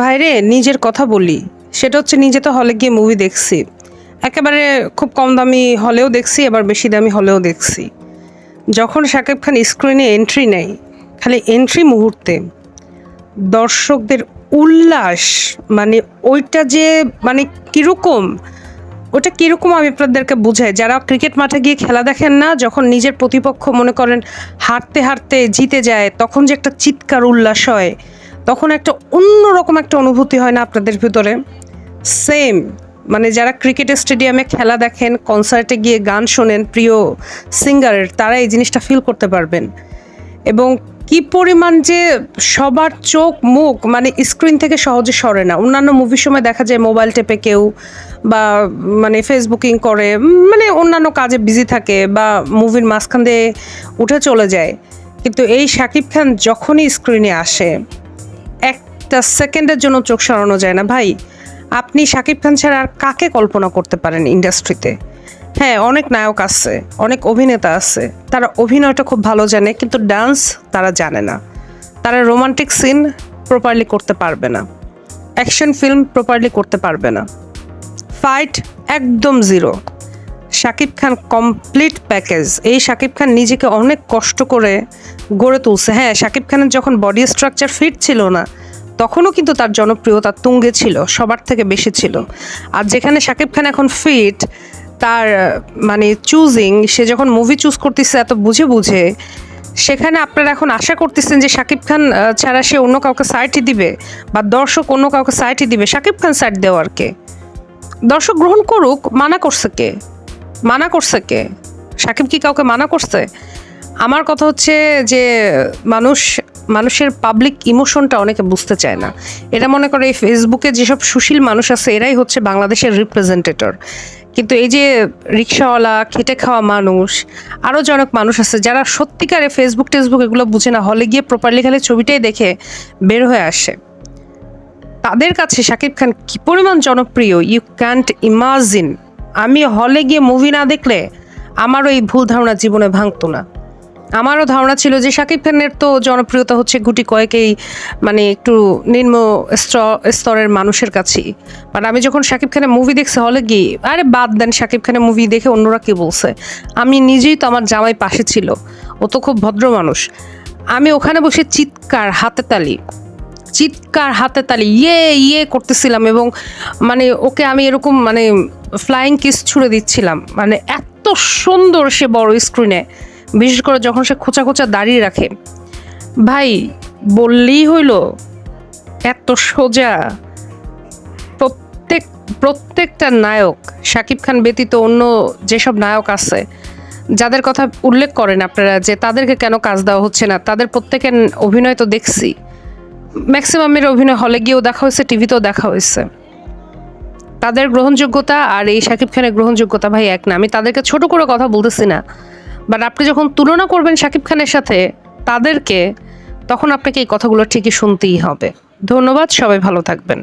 ভাইরে, নিজের কথা বলি। সেটা হচ্ছে নিজে তো হলে গিয়ে মুভি দেখছি। একেবারে খুব কম দামি হলেও দেখছি, আবার বেশি দামি হলেও দেখছি। যখন শাকিব খান স্ক্রিনে এন্ট্রি নেয়, খালি এন্ট্রি মুহূর্তে, দর্শকদের উল্লাস মানে ওইটা যে মানে কীরকম ওটা কীরকম আমি আপনাদেরকে বুঝাই। যারা ক্রিকেট মাঠে গিয়ে খেলা দেখেন না, যখন নিজের প্রতিপক্ষ মনে করেন হারতে হারতে জিতে যায়, তখন যে একটা চিৎকার, উল্লাস হয় তখন একটা অন্যরকম একটা অনুভূতি হয় না আপনাদের ভিতরে? সেম মানে যারা ক্রিকেট স্টেডিয়ামে খেলা দেখেন কনসার্টে গিয়ে গান শোনেন প্রিয় সিঙ্গারের তারা এই জিনিসটা ফিল করতে পারবেন। এবং কি পরিমাণ যে সবার চোখ, মুখ মানে স্ক্রিন থেকে সহজে সরে না। অন্যান্য মুভির সময় দেখা যায় মোবাইল টেপে কেউ বা মানে ফেসবুকিং করে মানে অন্যান্য কাজে বিজি থাকে বা মুভির মাঝখান দিয়ে উঠে চলে যায়। কিন্তু এই শাকিব খান যখনই স্ক্রিনে আসে একটা সেকেন্ডের জন্য চোখ সরানো যায় না। ভাই, আপনি শাকিব খান ছাড়া আর কাকে কল্পনা করতে পারেন ইন্ডাস্ট্রিতে? হ্যাঁ অনেক নায়ক আছে, অনেক অভিনেতা আছে, তারা অভিনয়টা খুব ভালো জানে, কিন্তু ডান্স তারা জানে না। তারা রোমান্টিক সিন প্রপারলি করতে পারবে না। অ্যাকশন ফিল্ম প্রপারলি করতে পারবে না। ফাইট একদম zero. Shakib Khan complete package এই শাকিব খান নিজেকে অনেক কষ্ট করে গড়ে তুলছে। হ্যাঁ শাকিব খানের যখন বডি স্ট্রাকচার ফিট ছিল না, তখনও কিন্তু তার জনপ্রিয়তা তুঙ্গে ছিল, সবার থেকে বেশি ছিল। আর যেখানে শাকিব খান এখন ফিট তার মানে চুজিং সে যখন মুভি চুজ করতেছে এত বুঝে বুঝে, সেখানে আপনারা এখন আশা করতেছেন যে শাকিব খান ছাড়া সে অন্য কাউকে সাইটই দিবে, বা দর্শক অন্য কাউকে সাইটই দিবে। শাকিব খান সাইট দেওয়ার কে? দর্শক গ্রহণ করুক, মানা করছে কে? মানা করছে কে? সাকিব কি কাউকে মানা করছে? আমার কথা হচ্ছে যে মানুষ, মানুষের পাবলিক ইমোশনটা অনেকে বুঝতে চায় না। এটা মনে করে এই ফেসবুকে যেসব সুশীল মানুষ আছে, এরাই হচ্ছে বাংলাদেশের রিপ্রেজেন্টেটর কিন্তু এই যে রিক্সাওয়ালা, খেটে খাওয়া মানুষ আরও যে অনেক মানুষ আছে, যারা সত্যিকারে ফেসবুক টেসবুক এগুলো বুঝে না, হলে গিয়ে প্রপারলি খালি ছবিটাই দেখে বের হয়ে আসে। তাদের কাছে শাকিব খান কি পরিমাণ জনপ্রিয়? ইউ ক্যান্ট ইমাজিন আমি হলে গিয়ে মুভি না দেখলে আমারও এই ভুল ধারণা জীবনে ভাঙতো না। আমারও ধারণা ছিল যে শাকিব খানের তো জনপ্রিয়তা হচ্ছে গুটি কয়েকেই মানে একটু নিম্ন স্তর- স্তরের মানুষের কাছেই। বাট আমি যখন শাকিব খানের মুভি দেখছি হলে গিয়ে, আরে বাদ দেন শাকিব খানের মুভি দেখে অন্যরা কি বলছে? আমি নিজেই তো আমার জামাই পাশে ছিল, ও তো খুব ভদ্র মানুষ। আমি ওখানে বসে চিৎকার হাতে তালি চিৎকার হাতে তালি ইয়ে ইয়ে করতেছিলাম এবং মানে ওকে আমি এরকম মানে ফ্লাইং কিস ছুড়ে দিচ্ছিলাম। মানে এত সুন্দর সে বড় স্ক্রিনে বিশেষ করে যখন সে খোঁচা খোঁচা দাঁড়িয়ে রাখে। ভাই, বললেই হইল, এত সোজা। প্রত্যেক, প্রত্যেকটা নায়ক, শাকিব খান ব্যতীত অন্য যেসব নায়ক আছে, যাদের কথা উল্লেখ করেন আপনারা যে তাদেরকে কেন কাজ দেওয়া হচ্ছে না, তাদের প্রত্যেকের অভিনয় তো দেখছি। ম্যাক্সিমামের অভিনয় হলে গিয়েও দেখা হয়েছে, টিভিতেও দেখা হয়েছে। তাদের গ্রহণযোগ্যতা আর এই শাকিব খানের গ্রহণযোগ্যতা ভাই এক না। আমি তাদেরকে ছোট করে কথা বলতেছি না বাট আপনি যখন তুলনা করবেন শাকিব খানের সাথে তাদেরকে, তখন আপনাকে এই কথাগুলো ঠিকই শুনতেই হবে। ধন্যবাদ, সবাই ভালো থাকবেন।